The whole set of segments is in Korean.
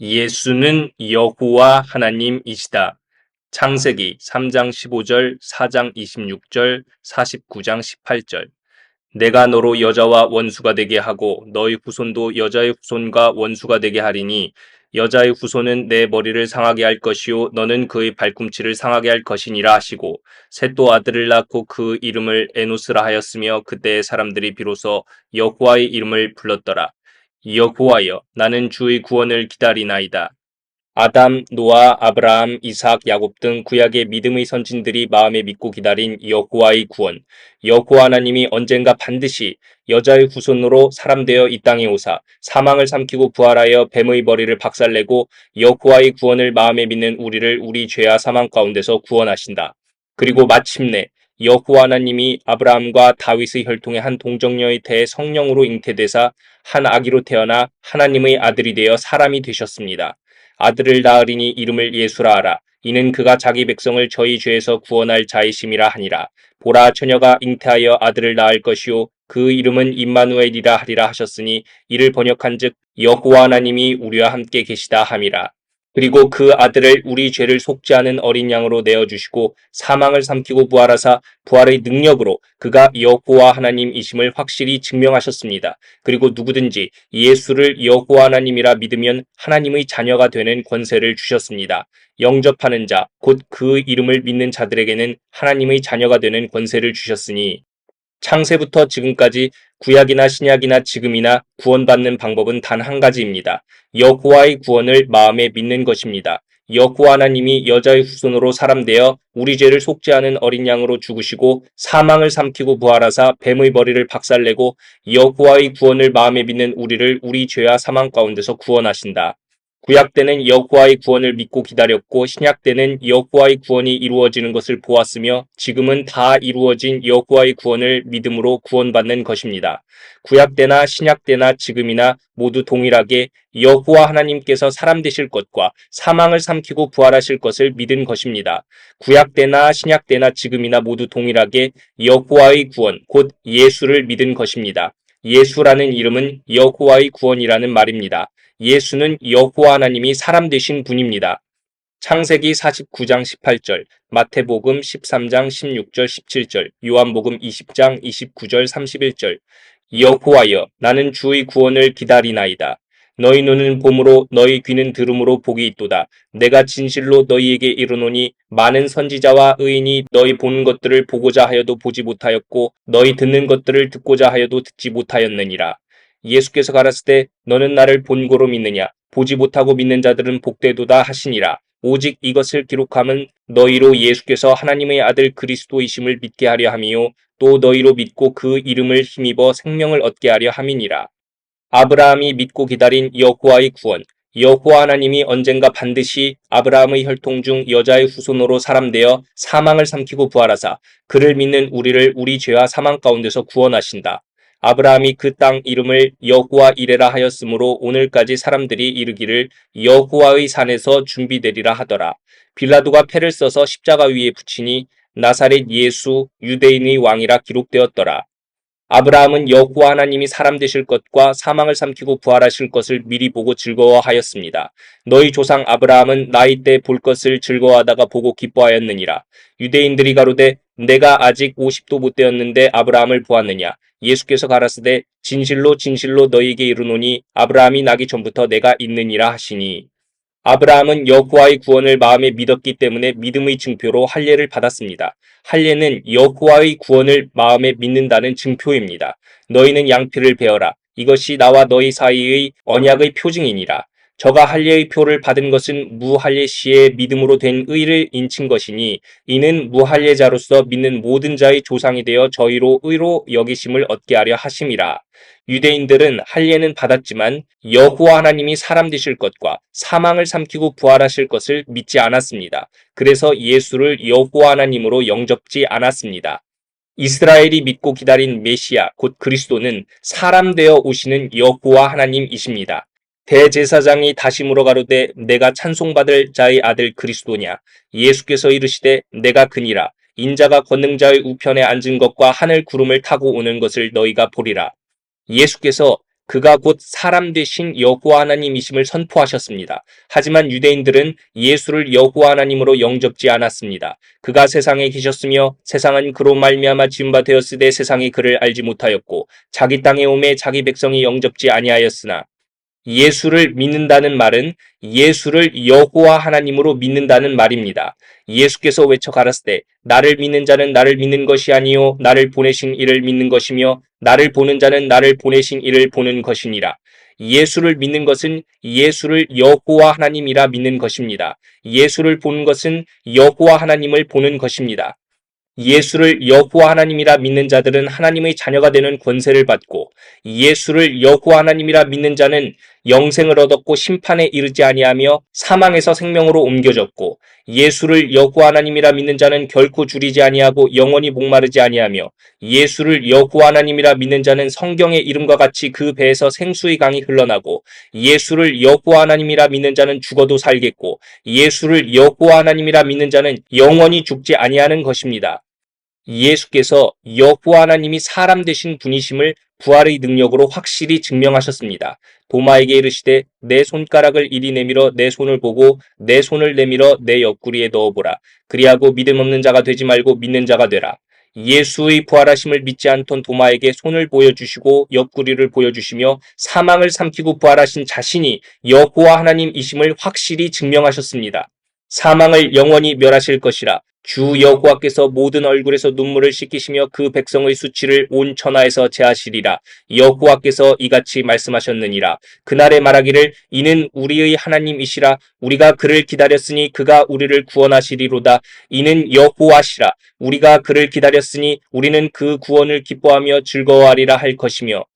예수는 여호와 하나님이시다. 창세기 3장 15절, 4장 26절, 49장 18절. 내가 너로 여자와 원수가 되게 하고 너희 후손도 여자의 후손과 원수가 되게 하리니 여자의 후손은 내 머리를 상하게 할 것이요 너는 그의 발꿈치를 상하게 할 것이니라 하시고 셋도 아들을 낳고 그 이름을 에노스라 하였으며 그때의 사람들이 비로소 여호와의 이름을 불렀더라. 여호와여 나는 주의 구원을 기다리나이다. 아담, 노아, 아브라함, 이삭, 야곱 등 구약의 믿음의 선진들이 마음에 믿고 기다린 여호와의 구원. 여호와 하나님이 언젠가 반드시 여자의 후손으로 사람 되어 이 땅에 오사 사망을 삼키고 부활하여 뱀의 머리를 박살내고 여호와의 구원을 마음에 믿는 우리를 우리 죄와 사망 가운데서 구원하신다. 그리고 마침내 여호와 하나님이 아브라함과 다윗의 혈통의 한 동정녀의 태에 성령으로 잉태되사 한 아기로 태어나 하나님의 아들이 되어 사람이 되셨습니다. 아들을 낳으리니 이름을 예수라 하라. 이는 그가 자기 백성을 저희 죄에서 구원할 자이심이라 하니라. 보라 처녀가 잉태하여 아들을 낳을 것이요 그 이름은 임마누엘이라 하리라 하셨으니 이를 번역한즉 여호와 하나님이 우리와 함께 계시다 함이라. 그리고 그 아들을 우리 죄를 않은 어린 양으로 내어 주시고 사망을 삼키고 부활하사 부활의 능력으로 그가 여호와 하나님이심을 확실히 증명하셨습니다. 그리고 누구든지 예수를 여호와 하나님이라 믿으면 하나님의 자녀가 되는 권세를 주셨습니다. 영접하는 자, 곧 그 이름을 믿는 자들에게는 하나님의 자녀가 되는 권세를 주셨으니 창세부터 지금까지 구약이나 신약이나 지금이나 구원받는 방법은 단 한 가지입니다. 여호와의 구원을 마음에 믿는 것입니다. 여호와 하나님이 여자의 후손으로 사람 되어 우리 죄를 않은 어린 양으로 죽으시고 사망을 삼키고 부활하사 뱀의 머리를 박살내고 여호와의 구원을 마음에 믿는 우리를 우리 죄와 사망 가운데서 구원하신다. 구약 때는 여호와의 구원을 믿고 기다렸고 신약 때는 여호와의 구원이 이루어지는 것을 보았으며 지금은 다 이루어진 여호와의 구원을 믿음으로 구원받는 것입니다. 구약 때나 신약 때나 지금이나 모두 동일하게 여호와 하나님께서 사람 되실 것과 사망을 삼키고 부활하실 것을 믿은 것입니다. 구약 때나 신약 때나 지금이나 모두 동일하게 여호와의 구원 곧 예수를 믿은 것입니다. 예수라는 이름은 여호와의 구원이라는 말입니다. 예수는 여호와 하나님이 사람 되신 분입니다. 창세기 49장 18절, 마태복음 13장 16절 17절, 요한복음 20장 29절 31절. 여호와여 나는 주의 구원을 기다리나이다. 너희 눈은 봄으로 너희 귀는 들음으로 복이 있도다. 내가 진실로 너희에게 이르노니 많은 선지자와 의인이 너희 보는 것들을 보고자 하여도 보지 못하였고 너희 듣는 것들을 듣고자 하여도 듣지 못하였느니라. 예수께서 가라사대 너는 나를 본고로 믿느냐? 보지 못하고 믿는 자들은 복되도다 하시니라. 오직 이것을 기록함은 너희로 예수께서 하나님의 아들 그리스도이심을 믿게 하려 함이요. 또 너희로 믿고 그 이름을 힘입어 생명을 얻게 하려 함이니라. 아브라함이 믿고 기다린 여호와의 구원. 여호와 하나님이 언젠가 반드시 아브라함의 혈통 중 여자의 후손으로 사람되어 사망을 삼키고 부활하사 그를 믿는 우리를 우리 죄와 사망 가운데서 구원하신다. 아브라함이 그 땅 이름을 여호와 이레라 하였으므로 오늘까지 사람들이 이르기를 여호와의 산에서 준비되리라 하더라. 빌라도가 패를 써서 십자가 위에 붙이니 나사렛 예수 유대인의 왕이라 기록되었더라. 아브라함은 여호와 하나님이 사람 되실 것과 사망을 삼키고 부활하실 것을 미리 보고 즐거워하였습니다. 너희 조상 아브라함은 나이 때 볼 것을 즐거워하다가 보고 기뻐하였느니라. 유대인들이 가로되 내가 아직 50도 못 되었는데 아브라함을 보았느냐? 예수께서 가라사대 진실로 진실로 너희에게 이르노니 아브라함이 나기 전부터 내가 있느니라 하시니 아브라함은 여호와의 구원을 마음에 믿었기 때문에 믿음의 증표로 할례를 받았습니다. 할례는 여호와의 구원을 마음에 믿는다는 증표입니다. 너희는 양피를 베어라. 이것이 나와 너희 사이의 언약의 표징이니라. 저가 할례의 표를 받은 것은 무할례 시에 믿음으로 된 의를 인친 것이니 이는 무할례자로서 믿는 모든 자의 조상이 되어 저희로 의로 여기심을 얻게 하려 하심이라. 유대인들은 할례는 받았지만 여호와 하나님이 사람 되실 것과 사망을 삼키고 부활하실 것을 믿지 않았습니다. 그래서 예수를 여호와 하나님으로 영접지 않았습니다. 이스라엘이 믿고 기다린 메시아 곧 그리스도는 사람 되어 오시는 여호와 하나님이십니다. 대제사장이 다시 물어 가로되 내가 찬송받을 자의 아들 그리스도냐 예수께서 이르시되 내가 그니라 인자가 권능자의 우편에 앉은 것과 하늘 구름을 타고 오는 것을 너희가 보리라 예수께서 그가 곧 사람 되신 여호와 하나님이심을 선포하셨습니다. 하지만 유대인들은 예수를 여호와 하나님으로 영접지 않았습니다. 그가 세상에 계셨으며 세상은 그로 말미암아 지은 바 되었으되 세상이 그를 알지 못하였고 자기 땅에 오매 자기 백성이 영접지 아니하였으나 예수를 믿는다는 말은 예수를 여호와 하나님으로 믿는다는 말입니다. 예수께서 외쳐 가라사대 나를 믿는 자는 나를 믿는 것이 아니요 나를 보내신 이를 믿는 것이며 나를 보는 자는 나를 보내신 이를 보는 것이니라. 예수를 믿는 것은 예수를 여호와 하나님이라 믿는 것입니다. 예수를 보는 것은 여호와 하나님을 보는 것입니다. 예수를 여호와 하나님이라 믿는 자들은 하나님의 자녀가 되는 권세를 받고 예수를 여호와 하나님이라 믿는 자는 영생을 얻었고 심판에 이르지 아니하며 사망에서 생명으로 옮겨졌고 예수를 여호와 하나님이라 믿는 자는 결코 줄이지 아니하고 영원히 목마르지 아니하며 예수를 여호와 하나님이라 믿는 자는 성경의 이름과 같이 그 배에서 생수의 강이 흘러나고 예수를 여호와 하나님이라 믿는 자는 죽어도 살겠고 예수를 여호와 하나님이라 믿는 자는 영원히 죽지 아니하는 것입니다. 예수께서 여호와 하나님이 사람 되신 분이심을 부활의 능력으로 확실히 증명하셨습니다. 도마에게 이르시되 내 손가락을 이리 내밀어 내 손을 보고 내 손을 내밀어 내 옆구리에 넣어보라. 그리하고 믿음 없는 자가 되지 말고 믿는 자가 되라. 예수의 부활하심을 믿지 않던 도마에게 손을 보여주시고 옆구리를 보여주시며 사망을 삼키고 부활하신 자신이 여호와 하나님이심을 확실히 증명하셨습니다. 사망을 영원히 멸하실 것이라 주 여호와께서 모든 얼굴에서 눈물을 씻기시며 그 백성의 수치를 온 천하에서 제하시리라. 여호와께서 이같이 말씀하셨느니라. 그날에 말하기를 이는 우리의 하나님이시라. 우리가 그를 기다렸으니 그가 우리를 구원하시리로다. 이는 여호와시라. 우리가 그를 기다렸으니 우리는 그 구원을 기뻐하며 즐거워하리라 할 것이며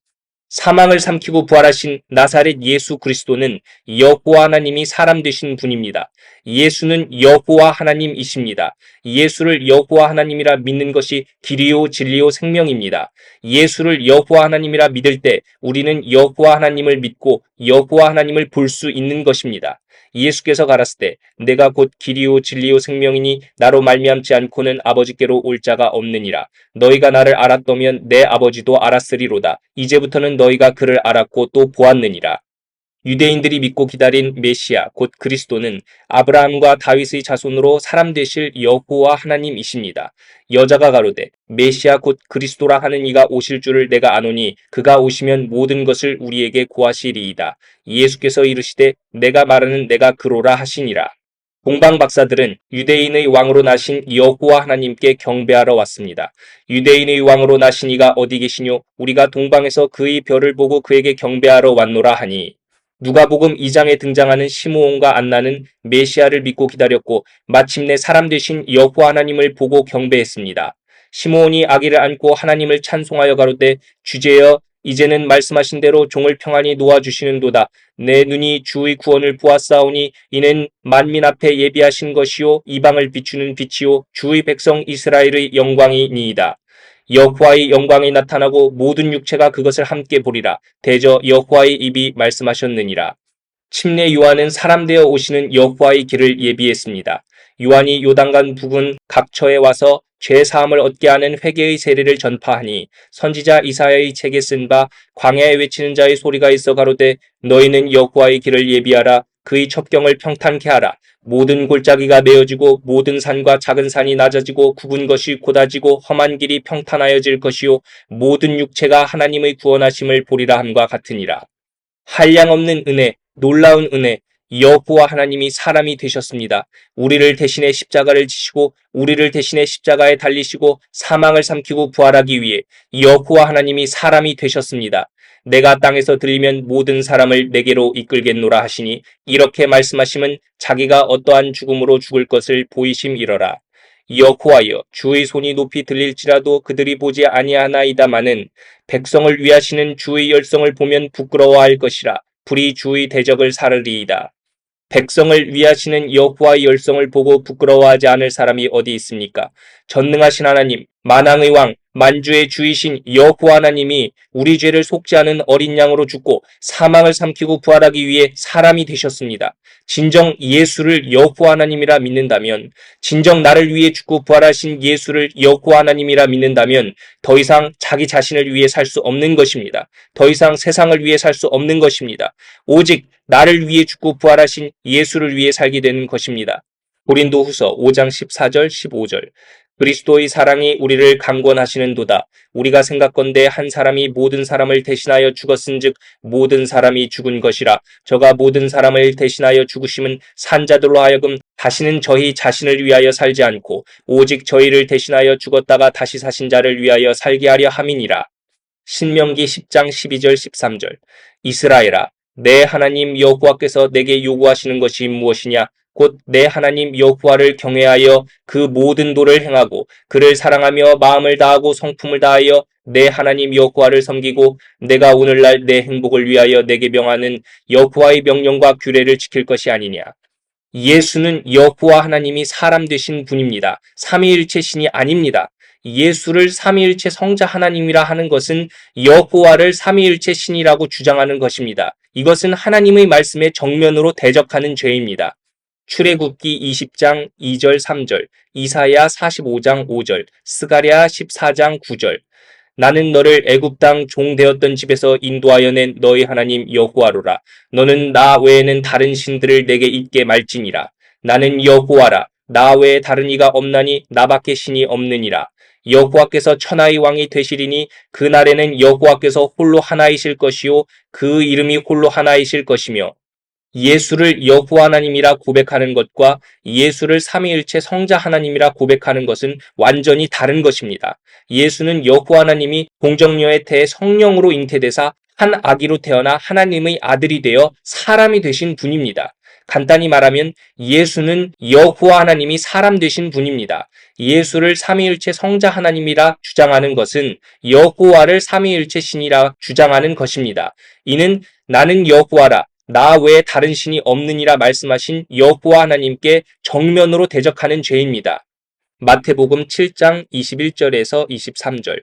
사망을 삼키고 부활하신 나사렛 예수 그리스도는 여호와 하나님이 사람 되신 분입니다. 예수는 여호와 하나님이십니다. 예수를 여호와 하나님이라 믿는 것이 길이요 진리요 생명입니다. 예수를 여호와 하나님이라 믿을 때 우리는 여호와 하나님을 믿고 여호와 하나님을 볼 수 있는 것입니다. 예수께서 가라사대 내가 곧 길이요 진리요 생명이니 나로 말미암지 않고는 아버지께로 올 자가 없느니라 너희가 나를 알았더면 내 아버지도 알았으리로다 이제부터는 너희가 그를 알았고 또 보았느니라 유대인들이 믿고 기다린 메시아 곧 그리스도는 아브라함과 다윗의 자손으로 사람 되실 여호와 하나님이십니다. 여자가 가로되 메시아 곧 그리스도라 하는 이가 오실 줄을 내가 아노니 그가 오시면 모든 것을 우리에게 구하시리이다. 예수께서 이르시되 내가 말하는 내가 그로라 하시니라. 공방 박사들은 유대인의 왕으로 나신 여호와 하나님께 경배하러 왔습니다. 유대인의 왕으로 나신 이가 어디 계시뇨? 우리가 동방에서 그의 별을 보고 그에게 경배하러 왔노라 하니 누가복음 2장에 등장하는 시므온과 안나는 메시아를 믿고 기다렸고 마침내 사람 되신 여호와 하나님을 보고 경배했습니다. 시므온이 아기를 안고 하나님을 찬송하여 가로되 주제여 이제는 말씀하신 대로 종을 평안히 놓아주시는도다. 내 눈이 주의 구원을 보았사오니 이는 만민 앞에 예비하신 것이요 이방을 비추는 빛이요 주의 백성 이스라엘의 영광이니이다. 여호와의 영광이 나타나고 모든 육체가 그것을 함께 보리라. 대저 여호와의 입이 말씀하셨느니라. 침례 요한은 사람 되어 오시는 여호와의 길을 예비했습니다. 요한이 요단강 부근 각처에 와서 죄 사함을 얻게 하는 회개의 세례를 전파하니 선지자 이사야의 책에 쓴 바 광야에 외치는 자의 소리가 있어 가로되 너희는 여호와의 길을 예비하라 그의 첩경을 평탄케 하라 모든 골짜기가 메어지고 모든 산과 작은 산이 낮아지고 굽은 것이 곧아지고 험한 길이 평탄하여질 것이요 모든 육체가 하나님의 구원하심을 보리라 함과 같으니라 한량없는 은혜 놀라운 은혜 여호와 하나님이 사람이 되셨습니다. 우리를 대신해 십자가를 지시고 우리를 대신해 십자가에 달리시고 사망을 삼키고 부활하기 위해 여호와 하나님이 사람이 되셨습니다. 내가 땅에서 들리면 모든 사람을 내게로 이끌겠노라 하시니 이렇게 말씀하심은 자기가 어떠한 죽음으로 죽을 것을 보이심이러라. 여호와여 주의 손이 높이 들릴지라도 그들이 보지 아니하나이다마는 백성을 위하시는 주의 열성을 보면 부끄러워할 것이라 불이 주의 대적을 사르리이다. 백성을 위하시는 여호와의 열성을 보고 부끄러워하지 않을 사람이 어디 있습니까? 전능하신 하나님, 만왕의 왕, 만주의 주이신 여호와 하나님이 우리 죄를 않은 어린 양으로 죽고 사망을 삼키고 부활하기 위해 사람이 되셨습니다. 진정 예수를 여호와 하나님이라 믿는다면, 진정 나를 위해 죽고 부활하신 예수를 여호와 하나님이라 믿는다면 더 이상 자기 자신을 위해 살 수 없는 것입니다. 더 이상 세상을 위해 살 수 없는 것입니다. 오직 나를 위해 죽고 부활하신 예수를 위해 살게 되는 것입니다. 고린도 후서 5장 14절 15절 그리스도의 사랑이 우리를 강권하시는도다. 우리가 생각건대 한 사람이 모든 사람을 대신하여 죽었은즉 모든 사람이 죽은 것이라. 저가 모든 사람을 대신하여 죽으심은 산자들로 하여금 다시는 저희 자신을 위하여 살지 않고 오직 저희를 대신하여 죽었다가 다시 사신 자를 위하여 살게 하려 함이니라. 신명기 10장 12절 13절 이스라엘아 내 하나님 여호와께서 내게 요구하시는 것이 무엇이냐 곧 내 하나님 여호와를 경외하여 그 모든 도를 행하고 그를 사랑하며 마음을 다하고 성품을 다하여 내 하나님 여호와를 섬기고 내가 오늘날 내 행복을 위하여 내게 명하는 여호와의 명령과 규례를 지킬 것이 아니냐. 예수는 여호와 하나님이 사람 되신 분입니다. 삼위일체 신이 아닙니다. 예수를 삼위일체 성자 하나님이라 하는 것은 여호와를 삼위일체 신이라고 주장하는 것입니다. 이것은 하나님의 말씀에 정면으로 대적하는 죄입니다. 출애굽기 20장 2절 3절, 이사야 45장 5절, 스가랴 14장 9절. 나는 너를 애굽 땅 종 되었던 집에서 인도하여 낸 너희 하나님 여호와로라. 너는 나 외에는 다른 신들을 내게 있게 말지니라. 나는 여호와라. 나 외에 다른 이가 없나니 나밖에 신이 없느니라. 여호와께서 천하의 왕이 되시리니 그 날에는 여호와께서 홀로 하나이실 것이요 그 이름이 홀로 하나이실 것이며 예수를 여호와 하나님이라 고백하는 것과 예수를 삼위일체 성자 하나님이라 고백하는 것은 완전히 다른 것입니다. 예수는 여호와 하나님이 공정녀의 태에 성령으로 잉태되사 한 아기로 태어나 하나님의 아들이 되어 사람이 되신 분입니다. 간단히 말하면 예수는 여호와 하나님이 사람 되신 분입니다. 예수를 삼위일체 성자 하나님이라 주장하는 것은 여호와를 삼위일체 신이라 주장하는 것입니다. 이는 나는 여호와라 나 외에 다른 신이 없느니라 말씀하신 여호와 하나님께 정면으로 대적하는 죄입니다. 마태복음 7장 21절에서 23절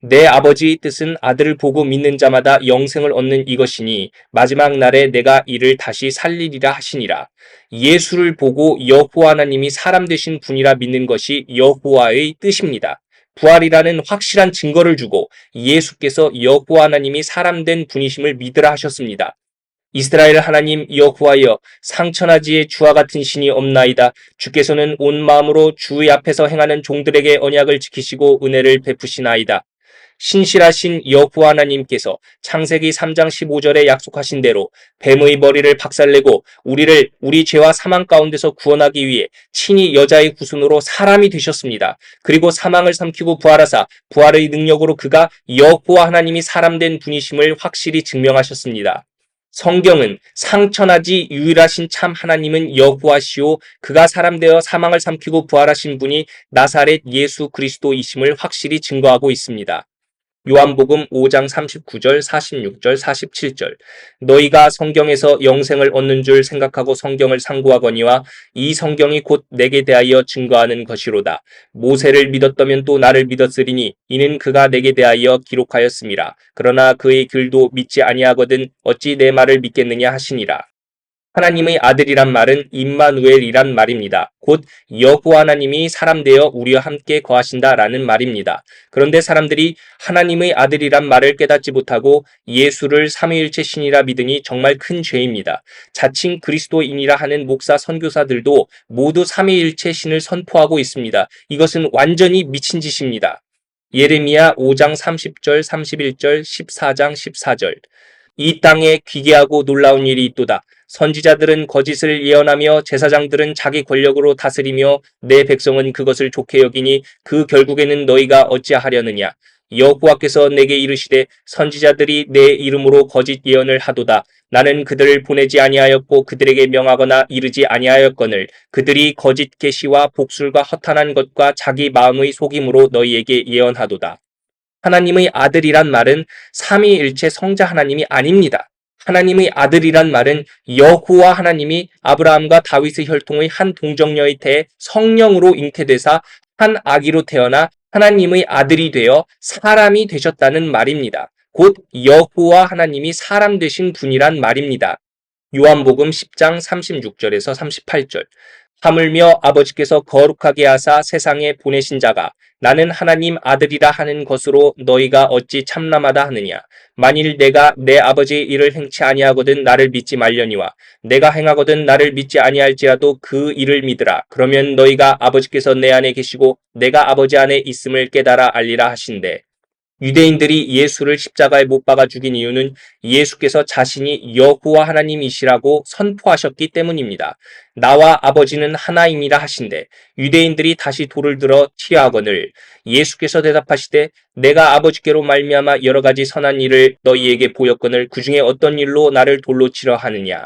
내 아버지의 뜻은 아들을 보고 믿는 자마다 영생을 얻는 이것이니 마지막 날에 내가 이를 다시 살리리라 하시니라. 예수를 보고 여호와 하나님이 사람 되신 분이라 믿는 것이 여호와의 뜻입니다. 부활이라는 확실한 증거를 주고 예수께서 여호와 하나님이 사람 된 분이심을 믿으라 하셨습니다. 이스라엘 하나님 여호와여 상천하지에 주와 같은 신이 없나이다. 주께서는 온 마음으로 주의 앞에서 행하는 종들에게 언약을 지키시고 은혜를 베푸시나이다. 신실하신 여호와 하나님께서 창세기 3장 15절에 약속하신 대로 뱀의 머리를 박살내고 우리를 우리 죄와 사망 가운데서 구원하기 위해 친히 여자의 후손으로 사람이 되셨습니다. 그리고 사망을 삼키고 부활하사 부활의 능력으로 그가 여호와 하나님이 사람된 분이심을 확실히 증명하셨습니다. 성경은 상천하지 유일하신 참 하나님은 여호와시오 그가 사람 되어 사망을 삼키고 부활하신 분이 나사렛 예수 그리스도이심을 확실히 증거하고 있습니다. 요한복음 5장 39절, 46절, 47절. 너희가 성경에서 영생을 얻는 줄 생각하고 성경을 상고하거니와 이 성경이 곧 내게 대하여 증거하는 것이로다. 모세를 믿었다면 또 나를 믿었으리니 이는 그가 내게 대하여 기록하였음이라. 그러나 그의 글도 믿지 아니하거든 어찌 내 말을 믿겠느냐 하시니라. 하나님의 아들이란 말은 임마누엘이란 말입니다. 곧 여호와 하나님이 사람 되어 우리와 함께 거하신다라는 말입니다. 그런데 사람들이 하나님의 아들이란 말을 깨닫지 못하고 예수를 삼위일체 신이라 믿으니 정말 큰 죄입니다. 자칭 그리스도인이라 하는 목사 선교사들도 모두 삼위일체 신을 선포하고 있습니다. 이것은 완전히 미친 짓입니다. 예레미야 5장 30절, 31절, 14장 14절. 이 땅에 기괴하고 놀라운 일이 있도다. 선지자들은 거짓을 예언하며 제사장들은 자기 권력으로 다스리며 내 백성은 그것을 좋게 여기니 그 결국에는 너희가 어찌하려느냐. 여호와께서 내게 이르시되 선지자들이 내 이름으로 거짓 예언을 하도다 나는 그들을 보내지 아니하였고 그들에게 명하거나 이르지 아니하였거늘 그들이 거짓 계시와 복술과 허탄한 것과 자기 마음의 속임으로 너희에게 예언하도다 하나님의 아들이란 말은 삼위일체 성자 하나님이 아닙니다. 하나님의 아들이란 말은 여호와 하나님이 아브라함과 다윗의 혈통의 한 동정녀의 태에 성령으로 잉태되사 한 아기로 태어나 하나님의 아들이 되어 사람이 되셨다는 말입니다. 곧 여호와 하나님이 사람 되신 분이란 말입니다. 요한복음 10장 36절에서 38절. 하물며 아버지께서 거룩하게 하사 세상에 보내신 자가 나는 하나님 아들이라 하는 것으로 너희가 어찌 참남하다 하느냐. 만일 내가 내 아버지의 일을 행치 아니하거든 나를 믿지 말려니와 내가 행하거든 나를 믿지 아니할지라도 그 일을 믿으라. 그러면 너희가 아버지께서 내 안에 계시고 내가 아버지 안에 있음을 깨달아 알리라 하신대. 유대인들이 예수를 십자가에 못 박아 죽인 이유는 예수께서 자신이 여호와 하나님이시라고 선포하셨기 때문입니다. 나와 아버지는 하나임이라 하신대 유대인들이 다시 돌을 들어 취하거늘 예수께서 대답하시되 내가 아버지께로 말미암아 여러 가지 선한 일을 너희에게 보였거늘 그 중에 어떤 일로 나를 돌로 치려 하느냐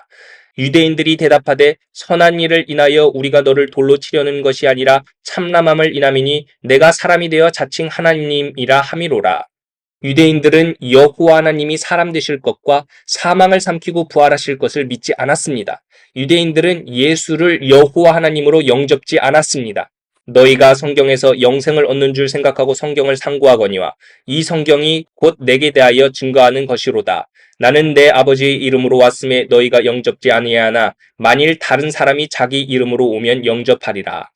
유대인들이 대답하되 선한 일을 인하여 우리가 너를 돌로 치려는 것이 아니라 참남함을 인함이니 내가 사람이 되어 자칭 하나님이라 함이로라. 유대인들은 여호와 하나님이 사람 되실 것과 사망을 삼키고 부활하실 것을 믿지 않았습니다. 유대인들은 예수를 여호와 하나님으로 영접지 않았습니다. 너희가 성경에서 영생을 얻는 줄 생각하고 성경을 상고하거니와 이 성경이 곧 내게 대하여 증거하는 것이로다. 나는 내 아버지의 이름으로 왔음에 너희가 영접지 아니하나 만일 다른 사람이 자기 이름으로 오면 영접하리라.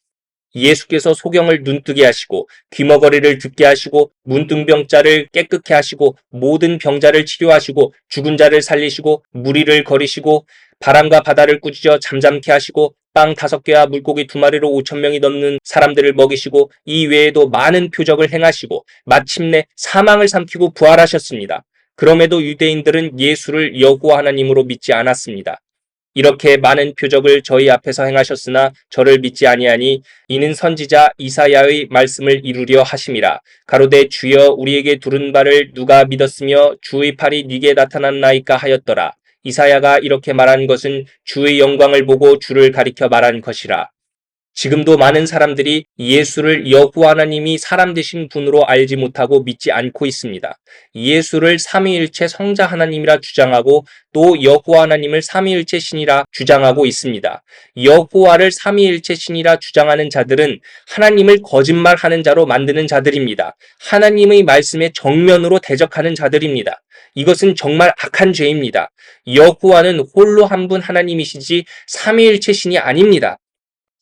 예수께서 소경을 눈뜨게 하시고 귀머거리를 듣게 하시고 문둥병자를 깨끗게 하시고 모든 병자를 치료하시고 죽은 자를 살리시고 무리를 거리시고 바람과 바다를 꾸짖어 잠잠케 하시고 빵 다섯 개와 물고기 두 마리로 오천 명이 넘는 사람들을 먹이시고 이 외에도 많은 표적을 행하시고 마침내 사망을 삼키고 부활하셨습니다. 그럼에도 유대인들은 예수를 여호와 하나님으로 믿지 않았습니다. 이렇게 많은 표적을 저희 앞에서 행하셨으나 저를 믿지 아니하니 이는 선지자 이사야의 말씀을 이루려 하심이라. 가로되 주여 우리에게 두른 바를 누가 믿었으며 주의 팔이 네게 나타났나이까 하였더라. 이사야가 이렇게 말한 것은 주의 영광을 보고 주를 가리켜 말한 것이라. 지금도 많은 사람들이 예수를 여호와 하나님이 사람 되신 분으로 알지 못하고 믿지 않고 있습니다. 예수를 삼위일체 성자 하나님이라 주장하고 또 여호와 하나님을 삼위일체 신이라 주장하고 있습니다. 여호와를 삼위일체 신이라 주장하는 자들은 하나님을 거짓말하는 자로 만드는 자들입니다. 하나님의 말씀에 정면으로 대적하는 자들입니다. 이것은 정말 악한 죄입니다. 여호와는 홀로 한 분 하나님이시지 삼위일체 신이 아닙니다.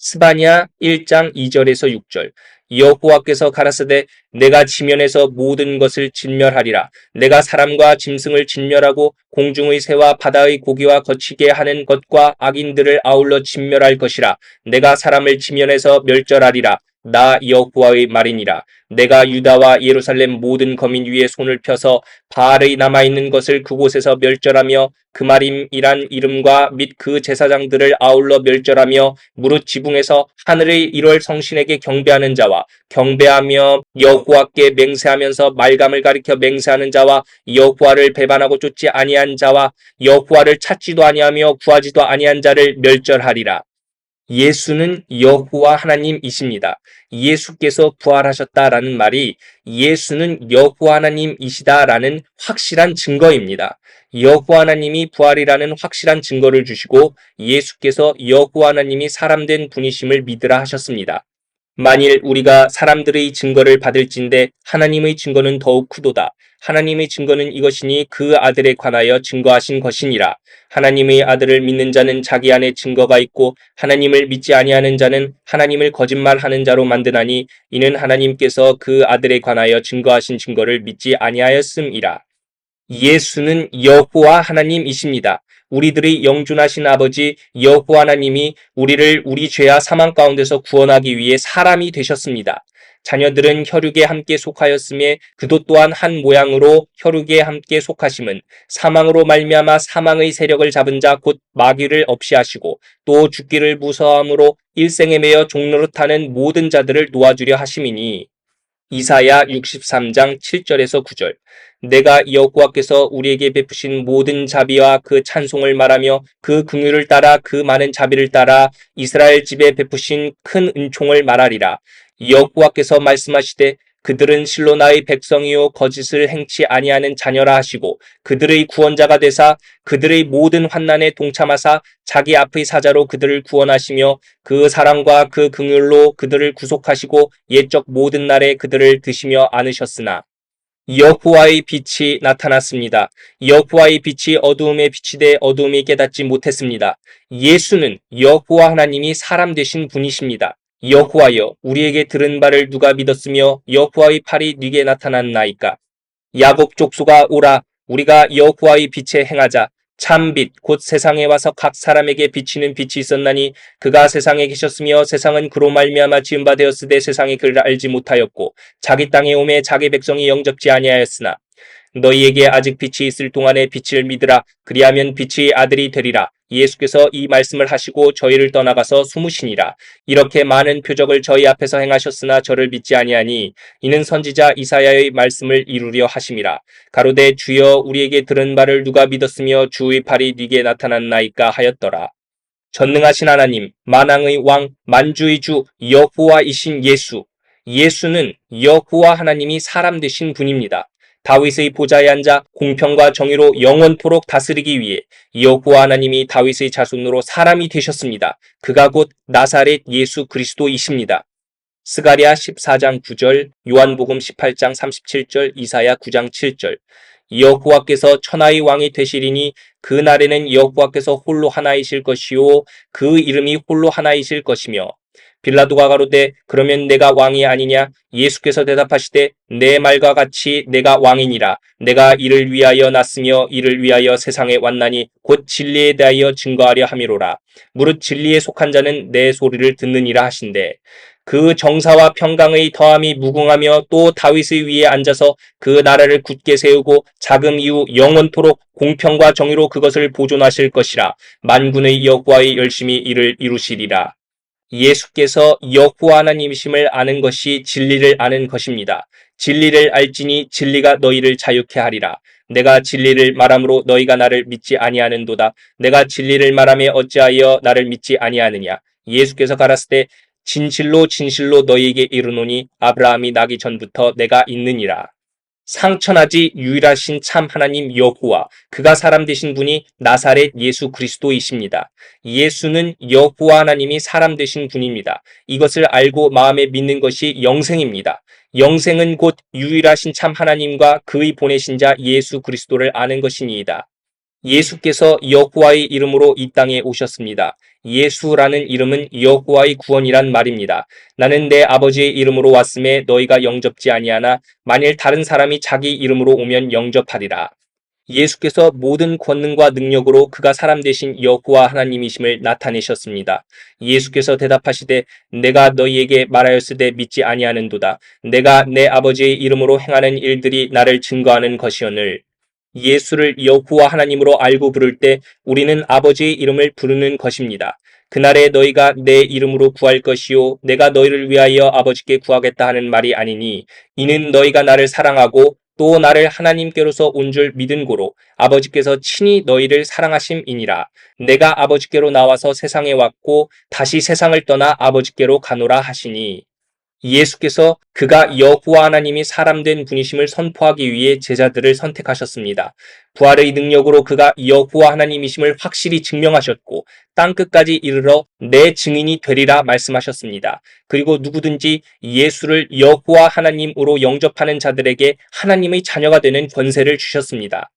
스바냐 1장 2절에서 6절. 여호와께서 가라사대 내가 지면에서 모든 것을 진멸하리라. 내가 사람과 짐승을 진멸하고 공중의 새와 바다의 고기와 거치게 하는 것과 악인들을 아울러 진멸할 것이라. 내가 사람을 지면에서 멸절하리라 나 여호와의 말이니라. 내가 유다와 예루살렘 모든 거민 위에 손을 펴서 바알의 남아있는 것을 그곳에서 멸절하며 그말임이란 이름과 및 그 제사장들을 아울러 멸절하며 무릇 지붕에서 하늘의 1월 성신에게 경배하는 자와 경배하며 여호와께 맹세하면서 말감을 가리켜 맹세하는 자와 여호와를 배반하고 쫓지 아니한 자와 여호와를 찾지도 아니하며 구하지도 아니한 자를 멸절하리라. 예수는 여호와 하나님이십니다. 예수께서 부활하셨다라는 말이 예수는 여호와 하나님이시다라는 확실한 증거입니다. 여호와 하나님이 부활이라는 확실한 증거를 주시고 예수께서 여호와 하나님이 사람된 분이심을 믿으라 하셨습니다. 만일 우리가 사람들의 증거를 받을진데 하나님의 증거는 더욱 크도다. 하나님의 증거는 이것이니 그 아들에 관하여 증거하신 것이니라. 하나님의 아들을 믿는 자는 자기 안에 증거가 있고 하나님을 믿지 아니하는 자는 하나님을 거짓말하는 자로 만드나니 이는 하나님께서 그 아들에 관하여 증거하신 증거를 믿지 아니하였음이라. 예수는 여호와 하나님이십니다. 우리들의 영존하신 아버지 여호와 하나님이 우리를 우리 죄와 사망 가운데서 구원하기 위해 사람이 되셨습니다. 자녀들은 혈육에 함께 속하였음에 그도 또한 한 모양으로 혈육에 함께 속하심은 사망으로 말미암아 사망의 세력을 잡은 자 곧 마귀를 없이 하시고 또 죽기를 무서함으로 일생에 매여 종로릇 하는 모든 자들을 놓아주려 하심이니 이사야 63장 7절에서 9절. 내가 여호와께서 우리에게 베푸신 모든 자비와 그 찬송을 말하며 그 긍휼을 따라 그 많은 자비를 따라 이스라엘 집에 베푸신 큰 은총을 말하리라. 여호와께서 말씀하시되 그들은 실로 나의 백성이요 거짓을 행치 아니하는 자녀라 하시고 그들의 구원자가 되사 그들의 모든 환난에 동참하사 자기 앞의 사자로 그들을 구원하시며 그 사랑과 그 긍휼로 그들을 구속하시고 옛적 모든 날에 그들을 드시며 안으셨으나 여호와의 빛이 나타났습니다. 여호와의 빛이 어두움에 돼 어두움이 깨닫지 못했습니다. 예수는 여호와 하나님이 사람 되신 분이십니다. 여호와여 우리에게 들은 바를 누가 믿었으며 여호와의 팔이 네게 나타났나이까? 야곱 족속아 오라 우리가 여호와의 빛에 행하자. 참빛 곧 세상에 와서 각 사람에게 비치는 빛이 있었나니 그가 세상에 계셨으며 세상은 그로 말미암아 지은 바 되었으되 세상이 그를 알지 못하였고 자기 땅에 오매 자기 백성이 영접지 아니하였으나 너희에게 아직 빛이 있을 동안에 빛을 믿으라. 그리하면 빛의 아들이 되리라. 예수께서 이 말씀을 하시고 저희를 떠나가서 숨으시니라. 이렇게 많은 표적을 저희 앞에서 행하셨으나 저를 믿지 아니하니 이는 선지자 이사야의 말씀을 이루려 하심이라. 가로되 주여 우리에게 들은 바를 누가 믿었으며 주의 팔이 네게 나타났나이까 하였더라. 전능하신 하나님 만왕의 왕 만주의 주 여호와이신 예수. 예수는 여호와 하나님이 사람 되신 분입니다. 다윗의 보좌에 앉아 공평과 정의로 영원토록 다스리기 위해 여호와 하나님이 다윗의 자손으로 사람이 되셨습니다. 그가 곧 나사렛 예수 그리스도이십니다. 스가랴 14장 9절, 요한복음 18장 37절, 이사야 9장 7절. 여호와께서 천하의 왕이 되시리니 그 날에는 여호와께서 홀로 하나이실 것이요 그 이름이 홀로 하나이실 것이며 빌라도가 가로되 그러면 내가 왕이 아니냐? 예수께서 대답하시되 내 말과 같이 내가 왕이니라. 내가 이를 위하여 났으며 이를 위하여 세상에 왔나니 곧 진리에 대하여 증거하려 함이로라. 무릇 진리에 속한 자는 내 소리를 듣느니라 하신대. 그 정사와 평강의 더함이 무궁하며 또 다윗의 위에 앉아서 그 나라를 굳게 세우고 자금 이후 영원토록 공평과 정의로 그것을 보존하실 것이라. 만군의 여호와의 열심히 이를 이루시리라. 예수께서 여호와 하나님이심을 아는 것이 진리를 아는 것입니다. 진리를 알지니 진리가 너희를 자유케 하리라. 내가 진리를 말함으로 너희가 나를 믿지 아니하는도다. 내가 진리를 말함에 어찌하여 나를 믿지 아니하느냐. 예수께서 가라스되 진실로 진실로 너희에게 이르노니 아브라함이 나기 전부터 내가 있느니라. 상천하지 유일하신 참 하나님 여호와 그가 사람 되신 분이 나사렛 예수 그리스도이십니다. 예수는 여호와 하나님이 사람 되신 분입니다. 이것을 알고 마음에 믿는 것이 영생입니다. 영생은 곧 유일하신 참 하나님과 그의 보내신 자 예수 그리스도를 아는 것이니이다. 예수께서 여호와의 이름으로 이 땅에 오셨습니다. 예수라는 이름은 여호와의 구원이란 말입니다. 나는 내 아버지의 이름으로 왔음에 너희가 영접지 아니하나 만일 다른 사람이 자기 이름으로 오면 영접하리라. 예수께서 모든 권능과 능력으로 그가 사람 되신 여호와 하나님이심을 나타내셨습니다. 예수께서 대답하시되 내가 너희에게 말하였으되 믿지 아니하는도다. 내가 내 아버지의 이름으로 행하는 일들이 나를 증거하는 것이오늘 예수를 여호와 하나님으로 알고 부를 때 우리는 아버지의 이름을 부르는 것입니다. 그날에 너희가 내 이름으로 구할 것이요 내가 너희를 위하여 아버지께 구하겠다 하는 말이 아니니 이는 너희가 나를 사랑하고 또 나를 하나님께로서 온 줄 믿은 고로 아버지께서 친히 너희를 사랑하심이니라. 내가 아버지께로 나와서 세상에 왔고 다시 세상을 떠나 아버지께로 가노라 하시니 예수께서 그가 여호와 하나님이 사람된 분이심을 선포하기 위해 제자들을 선택하셨습니다. 부활의 능력으로 그가 여호와 하나님이심을 확실히 증명하셨고 땅 끝까지 이르러 내 증인이 되리라 말씀하셨습니다. 그리고 누구든지 예수를 여호와 하나님으로 영접하는 자들에게 하나님의 자녀가 되는 권세를 주셨습니다.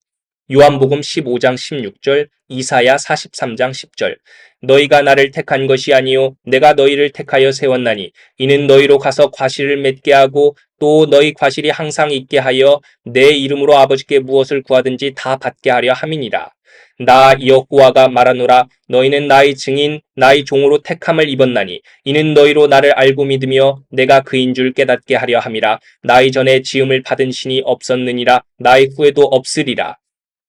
요한복음 15장 16절, 이사야 43장 10절. 너희가 나를 택한 것이 아니요 내가 너희를 택하여 세웠나니 이는 너희로 가서 과실을 맺게 하고 또 너희 과실이 항상 있게 하여 내 이름으로 아버지께 무엇을 구하든지 다 받게 하려 함이니라. 나 여호와가 말하노라 너희는 나의 증인 나의 종으로 택함을 입었나니 이는 너희로 나를 알고 믿으며 내가 그인 줄 깨닫게 하려 함이라 나의 전에 지음을 받은 신이 없었느니라 나의 후에도 없으리라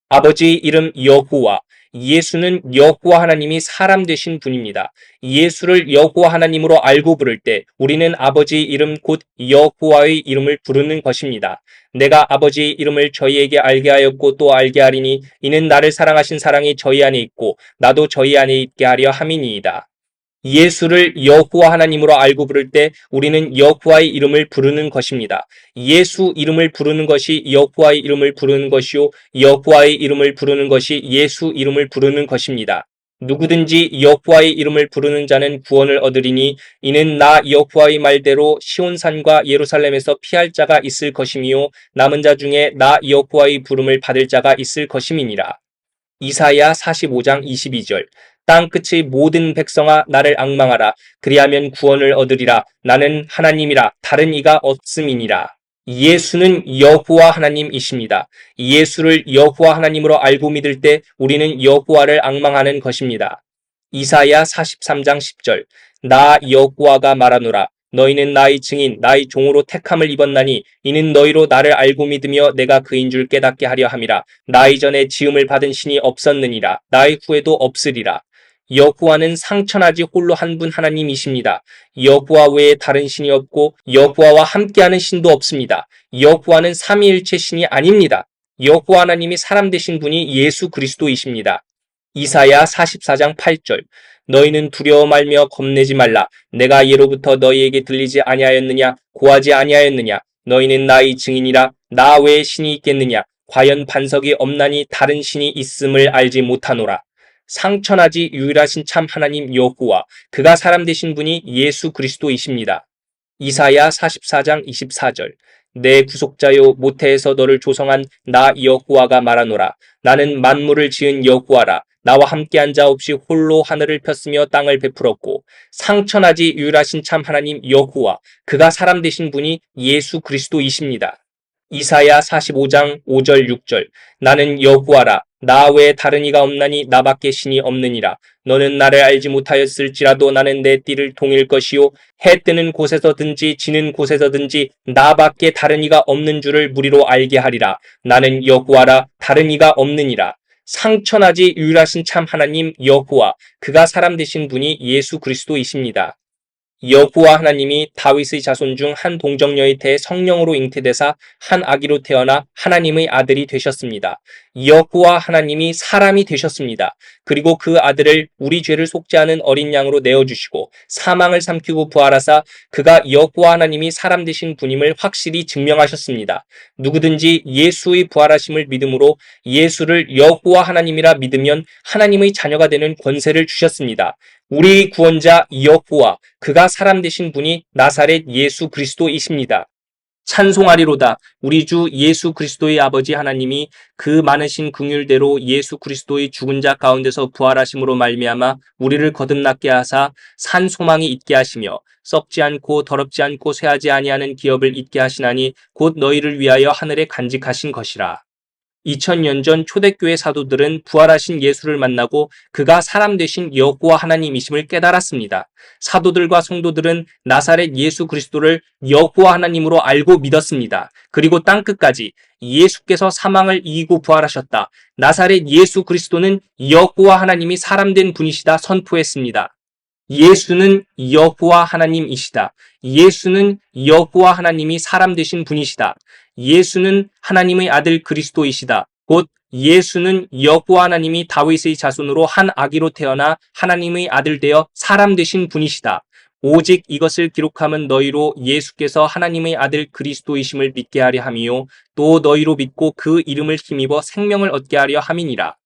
아버지의 이름 여호와 예수는 여호와 하나님이 사람 되신 분입니다. 예수를 여호와 하나님으로 알고 부를 때 우리는 아버지 이름 곧 여호와의 이름을 부르는 것입니다. 내가 아버지 이름을 저희에게 알게 하였고 또 알게 하리니 이는 나를 사랑하신 사랑이 저희 안에 있고 나도 저희 안에 있게 하려 함이니이다. 예수를 여호와 하나님으로 알고 부를 때 우리는 여호와의 이름을 부르는 것입니다. 예수 이름을 부르는 것이 여호와의 이름을 부르는 것이요 여호와의 이름을 부르는 것이 예수 이름을 부르는 것입니다. 누구든지 여호와의 이름을 부르는 자는 구원을 얻으리니 이는 나 여호와의 말대로 시온산과 예루살렘에서 피할 자가 있을 것이미요 남은 자 중에 나 여호와의 부름을 받을 자가 있을 것임이니라. 이사야 45장 22절 땅 끝의 모든 백성아 나를 악망하라. 그리하면 구원을 얻으리라. 나는 하나님이라. 다른 이가 없음이니라. 예수는 여호와 하나님이십니다. 예수를 여호와 하나님으로 알고 믿을 때 우리는 여호와를 악망하는 것입니다. 이사야 43장 10절. 나 여호와가 말하노라. 너희는 나의 증인 나의 종으로 택함을 입었나니 이는 너희로 나를 알고 믿으며 내가 그인 줄 깨닫게 하려 함이라. 나의 전에 지음을 받은 신이 없었느니라. 나의 후에도 없으리라 여호와는 상천하지 홀로 한 분 하나님이십니다. 여호와 외에 다른 신이 없고 여호와와 함께하는 신도 없습니다. 여호와는 삼위일체 신이 아닙니다. 여호와 하나님이 사람 되신 분이 예수 그리스도이십니다. 이사야 44장 8절 너희는 두려워 말며 겁내지 말라 내가 예로부터 너희에게 들리지 아니하였느냐 고하지 아니하였느냐 너희는 나의 증인이라 나 외에 신이 있겠느냐 과연 반석이 없나니 다른 신이 있음을 알지 못하노라 상천하지 유일하신 참 하나님 여호와 그가 사람 되신 분이 예수 그리스도이십니다. 이사야 44장 24절. 내 구속자요 모태에서 너를 조성한 나 여호와가 말하노라. 나는 만물을 지은 여호와라. 나와 함께한 자 없이 홀로 하늘을 폈으며 땅을 베풀었고 상천하지 유일하신 참 하나님 여호와 그가 사람 되신 분이 예수 그리스도이십니다. 이사야 45장 5절 6절. 나는 여호와라 나 외에 다른 이가 없나니 나밖에 신이 없느니라. 너는 나를 알지 못하였을지라도 나는 내 띠를 동일 것이요. 해 뜨는 곳에서든지 지는 곳에서든지 나밖에 다른 이가 없는 줄을 무리로 알게 하리라. 나는 여호와라 다른 이가 없느니라. 상천하지 유일하신 참 하나님 여호와 그가 사람 되신 분이 예수 그리스도이십니다. 여호와 하나님이 다윗의 자손 중 한 동정녀의 태에 성령으로 잉태되사 한 아기로 태어나 하나님의 아들이 되셨습니다. 여호와 하나님이 사람이 되셨습니다. 그리고 그 아들을 우리 죄를 속죄하는 어린 양으로 내어주시고 사망을 삼키고 부활하사 그가 여호와 하나님이 사람 되신 분임을 확실히 증명하셨습니다. 누구든지 예수의 부활하심을 믿음으로 예수를 여호와 하나님이라 믿으면 하나님의 자녀가 되는 권세를 주셨습니다. 우리 구원자 여호와 그가 사람 되신 분이 나사렛 예수 그리스도이십니다. 찬송하리로다 우리 주 예수 그리스도의 아버지 하나님이 그 많으신 긍휼대로 예수 그리스도의 죽은 자 가운데서 부활하심으로 말미암아 우리를 거듭났게 하사 산 소망이 있게 하시며 썩지 않고 더럽지 않고 쇠하지 아니하는 기업을 있게 하시나니 곧 너희를 위하여 하늘에 간직하신 것이라. 2000년 전 초대교회 사도들은 부활하신 예수를 만나고 그가 사람 되신 여호와 하나님이심을 깨달았습니다. 사도들과 성도들은 나사렛 예수 그리스도를 여호와 하나님으로 알고 믿었습니다. 그리고 땅 끝까지 예수께서 사망을 이기고 부활하셨다. 나사렛 예수 그리스도는 여호와 하나님이 사람 된 분이시다 선포했습니다. 예수는 여호와 하나님이시다. 예수는 여호와 하나님이 사람 되신 분이시다. 예수는 하나님의 아들 그리스도이시다. 곧 예수는 여호와 하나님이 다윗의 자손으로 한 아기로 태어나 하나님의 아들 되어 사람 되신 분이시다. 오직 이것을 기록함은 너희로 예수께서 하나님의 아들 그리스도이심을 믿게 하려 함이요 또 너희로 믿고 그 이름을 힘입어 생명을 얻게 하려 함이니라.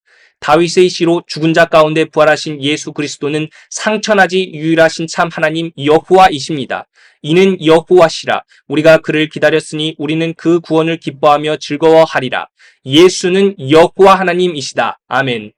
다윗의 시로 죽은 자 가운데 부활하신 예수 그리스도는 상천하지 유일하신 참 하나님 여호와이십니다. 이는 여호와시라 우리가 그를 기다렸으니 우리는 그 구원을 기뻐하며 즐거워하리라. 예수는 여호와 하나님이시다. 아멘.